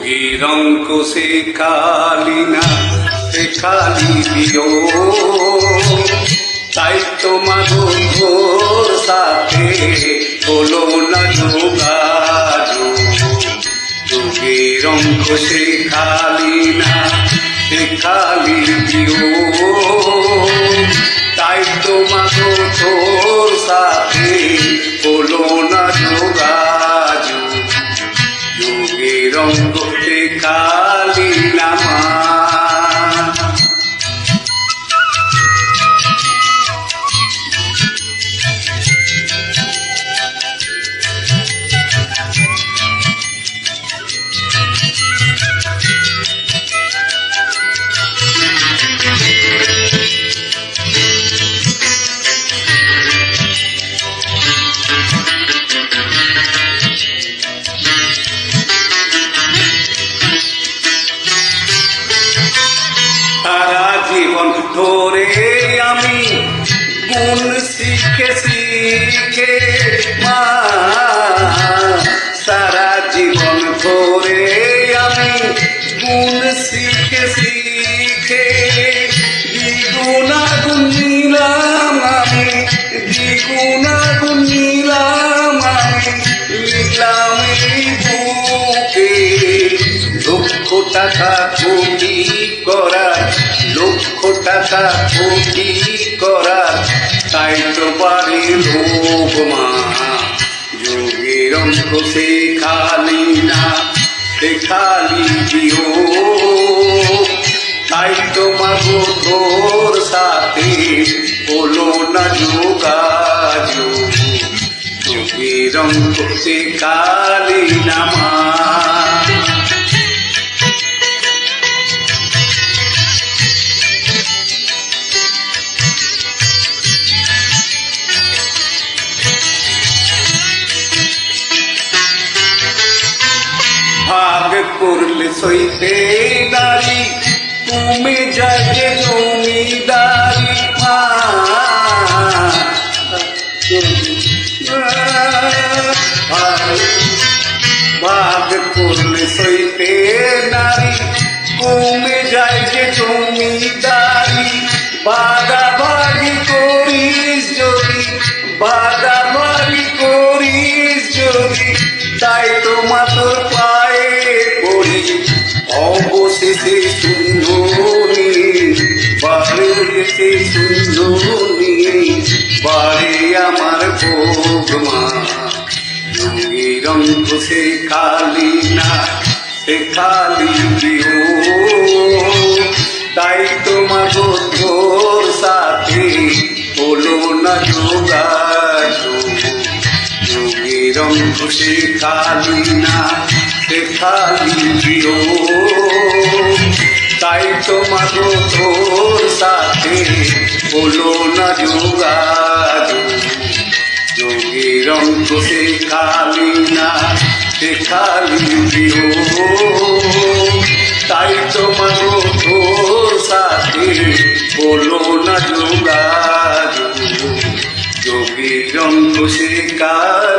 যোগীর অঙ্ক সে কালি না সে খালি দিও। তাই তো মাধুর সাথে হলো না যোগাযোগ। যোগের অঙ্ক সে কালি না গুণ শিখে শিখে মা, সারা জীবন ধরে আমি গুণ শিখে শিখে। দ্বিগুণা গুণিলাম আমি দ্বিগুণা গুণিলাম আমি, লিখলাম বুকে। লক্ষ টাকা করার? লক্ষ টাকা কোটি করার, তাই তো পারে লোক মা যোগের অঙ্ক সে না, সে খালি দিও তাই তোমার তোর সাথে হলো না যোগাযোগ যোগের অঙ্ক সে না মা। ভাগ করলে সইতে নারী, তুমি যাকে জমিদারি। মা ভাগ করলে সইতে নারী কমে যায় যে জমিদারি। বাগাবাগি করিস যদি বাগাবাগি এসে সুন্দরী বাড়ি আমার ভোগমা। রঙের অঙ্ক সে খালি না, সে খালি দিও তাই তোমার তোর সাথে হলো না যোগাযোগ। যোগের সে খালি না, সে খালি দিও তাই তোমার তোর সাথে হলো না যোগাযোগ। যোগের অঙ্ক সে খালি না, সে খালি দিও তাই তোমার তোর সাথে হলো না যোগাযোগ। যোগের অঙ্ক নামা